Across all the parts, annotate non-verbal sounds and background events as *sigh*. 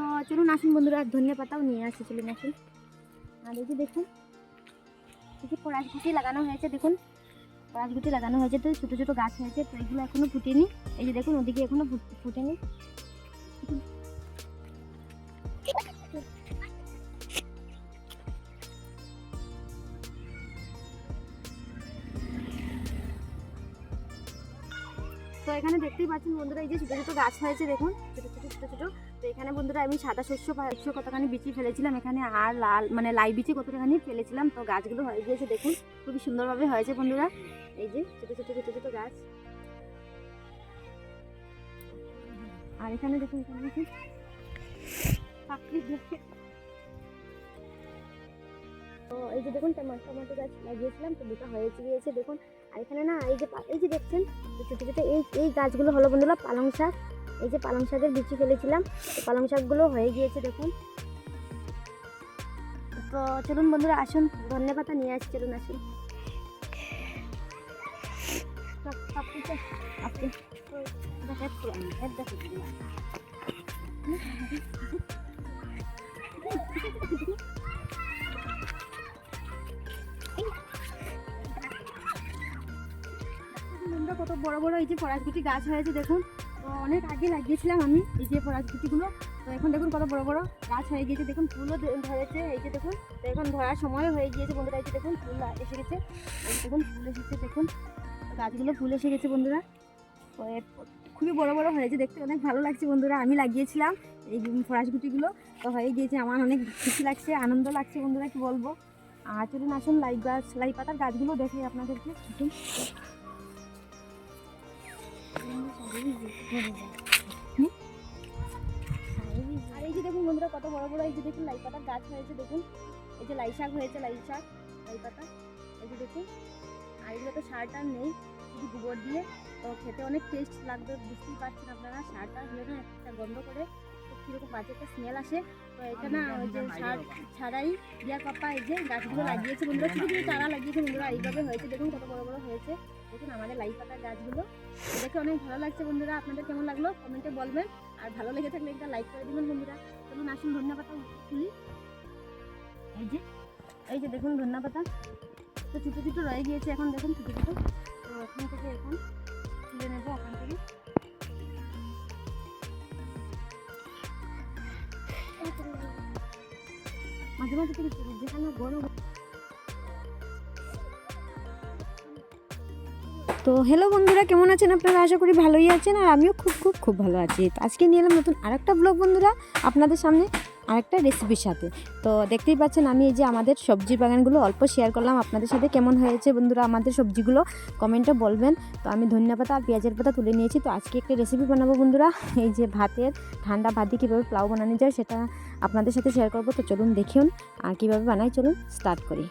তো চলুন, আসুন বন্ধুরা, ধনিয়া পাতাও নিয়ে আসি, চলুন আসুন। আর এই যে দেখুন, এই যে পরাশগুটি লাগানো হয়েছে, দেখুন। পরাশগুটি লাগানো হয়েছে, তো ছোটো ছোটো গাছ হয়েছে, তো এগুলো এখনও ফুটেনি। এই যে দেখুন, ওদিকে এখনও ফুট- ফুটেনি। তো এখানে দেখতেই পাচ্ছেন বন্ধুরা, এই যে ছোটো ছোটো গাছ হয়েছে, দেখুন। ছোটো ছোটো ছোটো ছোটো। তো এখানে বন্ধুরা আমি সাদা শস্য শস্য কতখানি বিচি ফেলেছিলাম, এখানে আর লাল মানে লাই বিচি কতখানি ফেলেছিলাম, তো গাছগুলো হয়ে গিয়েছে দেখুন, খুবই সুন্দরভাবে হয়েছে বন্ধুরা। এই যে ছোটো ছোটো ছোটো ছোটো গাছ। আর এখানে দেখুন এখানে দেখুন। তো এই যে দেখুন, টমাটো গাছ লাগিয়েছিলাম, তো দুটো হয়েছে গিয়েছে দেখুন। আর এখানে না, এই যে এই যে দেখছেন ছোটো ছোটো, এই এই গাছগুলো হলো বন্ধুরা পালং শাক। এই যে পালং শাকের বিচি ফেলেছিলাম পালং শাকগুলো হয়ে গিয়েছে দেখুন তো চলুন বন্ধুরা আসুন ধনে পাতা নিয়ে আসি চলুন আসুন কত বড় বড় এই যে পরাশগুটি গাছ হয়েছে দেখুন অনেক আগে লাগিয়েছিলাম আমি, এই যে পরাশগুটিগুলো তো এখন দেখুন কত বড় বড় গাছ হয়ে গিয়েছে, দেখুন ফুলও ধরেছে, এই যে দেখুন। তো এখন ধরার সময় হয়ে গিয়েছে বন্ধুরা, এই যে দেখুন ফুল এসে গেছে। দেখুন ফুল এসেছে, দেখুন। গাছগুলো ফুল এসে গেছে বন্ধুরা। তো খুবই বড় বড় হয়েছে, দেখতে অনেক ভালো লাগছে বন্ধুরা, আমি লাগিয়েছিলাম এই পরাশগুটিগুলো তো হয়ে গিয়েছে, আমার অনেক খুশি লাগছে, আনন্দ লাগছে বন্ধুরা, কি বলব। আর চলুন আসুন লাই গাছ লাই পাতার গাছগুলো দেখে আপনাদেরকে? আর এই যে দেখুন বন্ধুরা, কত বড় বড় এই যে দেখুন লাই পাতার গাছ হয়েছে, দেখুন। এই যে লাই শাক হয়েছে, লাই শাক, লাই পাতা। এই যে দেখুন, আর এগুলো তো সার টার নেই, শুধু গোবর দিয়ে। তো খেতে অনেক টেস্ট লাগবে, বুঝতেই পারছেন আপনারা সার টার হলে না একটা গন্ধ করে কীরকম বাজে একটা স্মেল আসে তো এটা না ওই যে সার ছাড়াই দিয়া পাপা এই যে গাছগুলো লাগিয়েছে বন্ধুরা ছোটো ছোটো চারা লাগিয়েছে বন্ধুরা এইভাবে হয়েছে। দেখুন কত বড় বড় হয়েছে। দেখুন আমাদের লাই পাতার গাছগুলো। দেখে অনেক ভালো লাগছে বন্ধুরা। আপনাদের কেমন লাগল? কমেন্টে বলবেন। আর ভালো লেগে থাকলে একটা লাইক করে দিবেন বন্ধুরা। চলুন আসুন ধন্যা পাতা তুলি এই যে এই যে দেখুন ধন্যা পাতা। তো ছোটো ছোটো রয়ে গিয়েছে এখন দেখুন ছোটো ছোটো। তো ওখান থেকে এখন তুলে নেব ওখান থেকে। মাঝে মাঝে যেখানে গরম তো হ্যালো বন্ধুরা, কেমন আছেন আপনারা? আশা করি ভালোই আছেন আর আমিও খুব খুব খুব ভালো আছি। আজকে নিয়ে এলাম নতুন আরেকটা ব্লগ বন্ধুরা, আপনাদের সামনে। আরেকটা রেসিপির সাথে। তো দেখতেই পাচ্ছেন আমি এই যে আমাদের সবজি বাগানগুলো অল্প শেয়ার করলাম। আপনাদের সাথে কেমন হয়েছে বন্ধুরা আমাদের সবজিগুলো কমেন্টে বলবেন। তো আমি ধনিয়া পাতা আর পেঁয়াজের পাতা তুলে নিয়েছি। তো আজকে একটা রেসিপি বানাবো বন্ধুরা। *laughs* এই যে ভাতের ঠান্ডা ভাত কীভাবে প্লাউ বানানো যায় সেটা আপনাদের সাথে শেয়ার করব। তো চলুন দেখুন আর কীভাবে বানাই। চলুন স্টার্ট করি।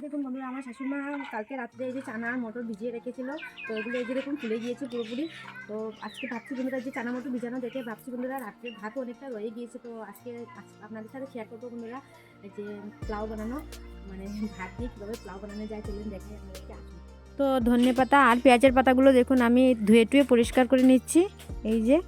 দেখুন বন্ধুরা, আমার শাশুড়িমা কালকে রাত্রে এই যে চানা আর মটর ভিজিয়ে রেখেছিল, তো এগুলো এই যে দেখুন ফুলে গিয়েছে পুরোপুরি। তো আজকে ভাবছি বন্ধুরা যে চানা মটর ভিজানো দেখে ভাবছি বন্ধুরা, রাত্রে ভাত অনেকটা রয়ে গিয়েছে, তো আজকে আজ- আপনাদের সাথে শেয়ার করব বন্ধুরা, এই যে প্লাউ বানানো মানে ভাত দিয়ে কীভাবে প্লাউ বানানো যায় চলুন দেখে আপনাদেরকে তো ধনে পাতা আর পেঁয়াজের পাতাগুলো দেখুন, আমি ধুয়ে টুয়ে পরিষ্কার করে নিচ্ছি, এই যে।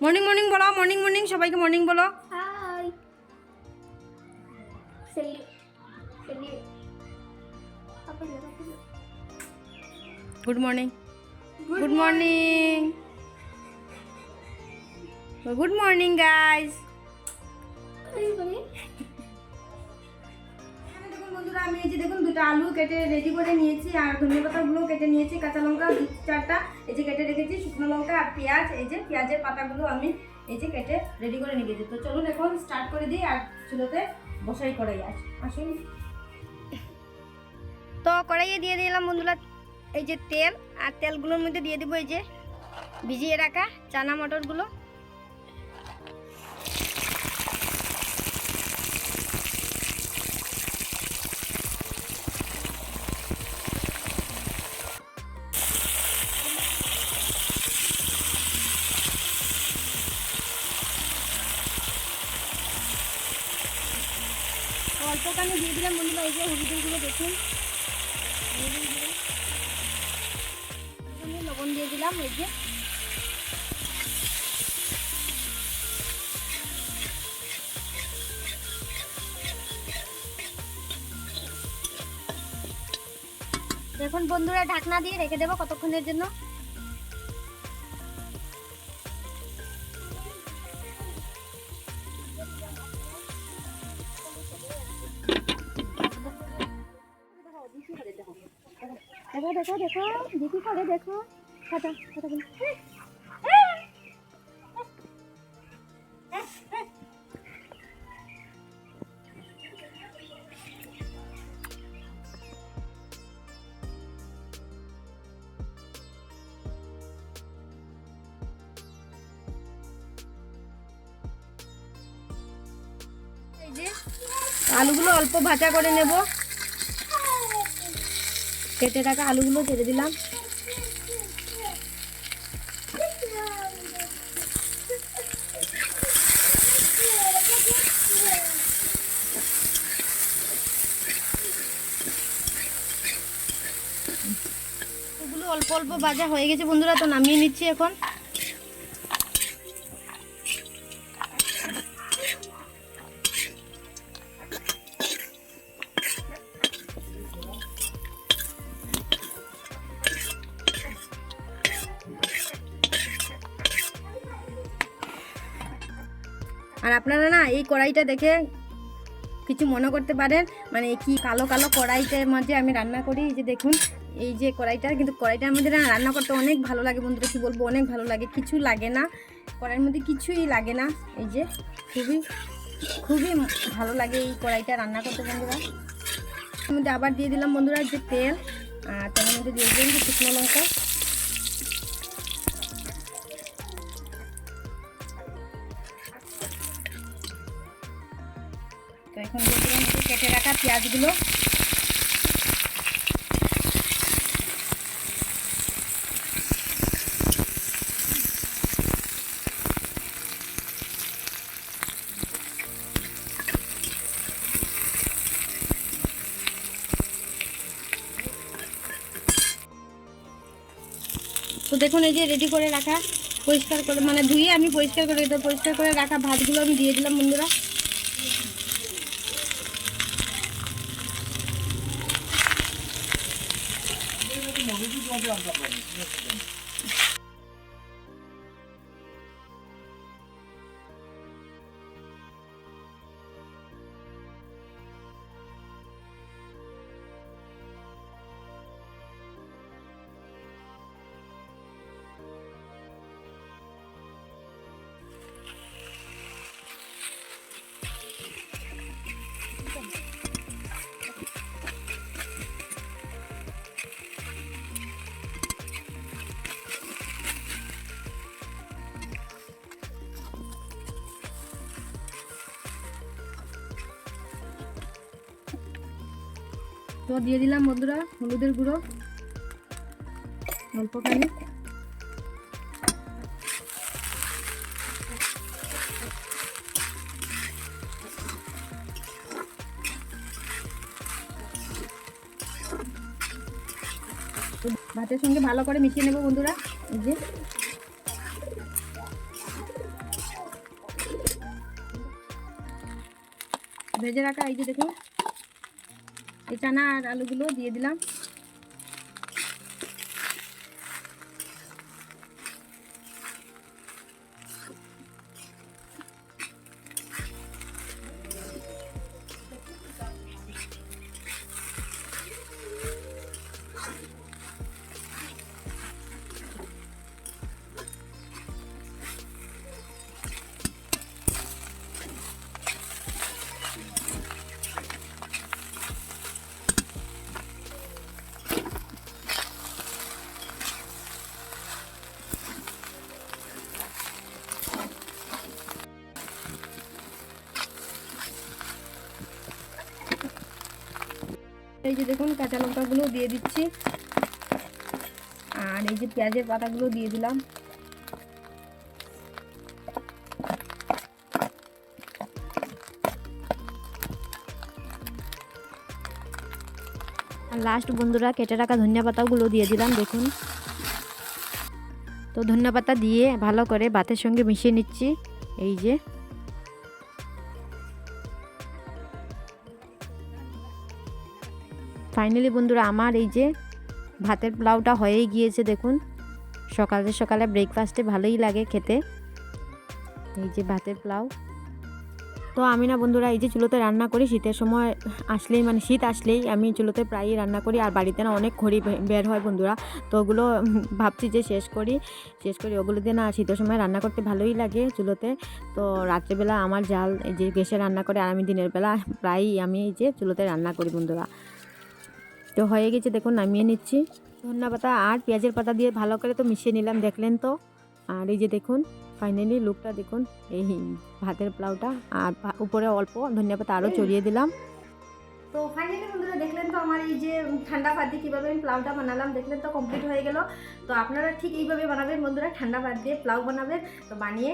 মর্নিং মর্নিং বলো মর্নিং মর্নিং সবাইকে মর্নিং বলো। Hi good morning good morning good morning guys যে দেখুন, দুটো আলু কেটে রেডি করে নিয়েছি, আর ধনে পাতাগুলো কেটে নিয়েছি, কাঁচা লঙ্কা দু চারটা, এই যে কেটে রেখেছি, শুকনো লঙ্কা আর পেঁয়াজ, এই যে পেঁয়াজের পাতাগুলো আমি এই যে কেটে রেডি করে রেখেছি তো চলুন এখন স্টার্ট করে দিই, আর চুলোতে বসাই করাই আস আসুন। তো কড়াইয়ে দিয়ে দিলাম বন্ধুরা, এই যে তেল, আর তেলগুলোর মধ্যে দিয়ে দিব এই যে ভিজিয়ে রাখা চানা মটরগুলো। এই দেখুন। লবণ দিয়ে দিলাম, এই যে। দেখুন বন্ধুরা, ঢাকনা দিয়ে রেখে দেবো কতক্ষণের জন্য। দেখো দেখো দিদি করে দেখো। যে আলুগুলো অল্প ভাজা করে নেব। কেটে রাখা আলুগুলো ছেড়ে দিলাম। অল্প অল্প বাজা হয়ে গেছে বন্ধুরা, তো নামিয়ে নিচ্ছি এখন। আর আপনারা না এই কড়াইটা দেখে কিছু মনে করতে পারেন মানে কি কালো কালো কড়াইটার মাঝে আমি রান্না করি। যে দেখুন, এই যে কড়াইটা, কিন্তু কড়াইটার মধ্যে না রান্না করতে অনেক ভালো লাগে বন্ধুরা, কি বলব, অনেক ভালো লাগে, কিছু লাগে না। কড়াইয়ের মধ্যে কিছুই লাগে না, এই যে খুবই খুবই ভালো লাগে এই কড়াইটা রান্না করতে বন্ধুরা। এর মধ্যে আবার দিয়ে দিলাম বন্ধুরা যে তেল, আর তেলের মধ্যে দিয়ে দিলাম শুকনো লঙ্কা। কেটে রাখা পেঁয়াজগুলো। তো দেখুন, এই যে রেডি করে রাখা, পরিষ্কার করে মানে ধুয়ে আমি পরিষ্কার করে পরিষ্কার করে রাখা ভাতগুলো আমি দিয়ে দিলাম বন্ধুরা। তো দিয়ে দিলাম বন্ধুরা, হলুদের গুঁড়ো, অল্পখানি। ভাতের সঙ্গে ভালো করে মিশিয়ে নেব বন্ধুরা যে। ভেজে রাখা এই যে দেখুন। এই চানা আর আলুগুলো দিয়ে দিলাম। এই যে দেখুন, কাঁচা লঙ্কাগুলো দিয়ে দিচ্ছি। আর এই যে পেঁয়াজের পাতাগুলো দিয়ে দিলাম। আর লাস্ট বন্ধুরা, কেটে রাখা ধনিয়া পাতাগুলো দিয়ে দিলাম, দেখুন। তো ধনিয়া পাতা দিয়ে ভালো করে ভাতের সঙ্গে মিশিয়ে নিচ্ছি, এই যে। ফাইনালি বন্ধুরা আমার এই যে ভাতের পোলাওটা হয়েই গিয়েছে, দেখুন। সকালে সকালে ব্রেকফাস্টে ভালোই লাগে খেতে। এই যে ভাতের পোলাও। তো আমি না বন্ধুরা, এই যে চুলোতে রান্না করি, শীতের সময় আসলেই মানে শীত আসলেই আমি চুলোতে প্রায়ই রান্না করি, আর বাড়িতে না অনেক খড়ি বের হয় বন্ধুরা। তো ওগুলো *laughs* ভাবছি যে শেষ করি শেষ করি। ওগুলো দিয়ে না শীতের সময় রান্না করতে ভালোই লাগে চুলোতে। তো রাত্রেবেলা আমার জাল এই যে গ্যাসে রান্না করে, আর আমি দিনের বেলা প্রায়ই আমি এই যে চুলোতে রান্না করি বন্ধুরা। তো হয়ে গেছে, দেখুন, নামিয়ে নিচ্ছি। ধন্যা পাতা আর পেঁয়াজের পাতা দিয়ে ভালো করে তো মিশিয়ে নিলাম, দেখলেন তো? আর এই যে দেখুন ফাইনালি লুকটা দেখুন, এই ভাতের পোলাওটা, আর উপরে অল্প ধনিয়া পাতা আরও চড়িয়ে দিলাম। তো ফাইনালি বন্ধুরা, দেখলেন তো আমার এই যে ঠান্ডা ভাত দিয়ে কীভাবে আমি প্লাউটা বানালাম, দেখলেন তো কমপ্লিট হয়ে গেল। তো আপনারা ঠিক এইভাবে বানাবেন বন্ধুরা, ঠান্ডা ভাত দিয়ে প্লাউ বানাবেন। তো বানিয়ে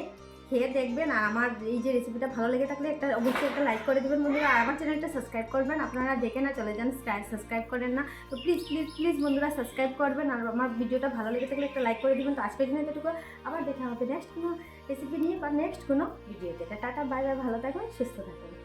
খেয়ে দেখবেন আর আমার এই যে রেসিপিটা ভালো লেগে থাকলে একটা অবশ্যই একটা লাইক করে দেবেন বন্ধুরা। আর আমার চ্যানেলটা সাবস্ক্রাইব করবেন, আপনারা দেখে না, চলে যান সাবস্ক্রাইব করেন না। তো প্লিজ প্লিজ প্লিজ বন্ধুরা সাবস্ক্রাইব করবেন আর আমার ভিডিওটা ভালো লেগে থাকলে একটা লাইক করে দেবেন। তো আজকের জন্য এতটুকু। আবার দেখা হবে নেক্সট কোনো রেসিপি নিয়ে বা নেক্সট কোনো ভিডিওতে টাটা বাই বাই ভালো থাকবেন, সুস্থ থাকবেন।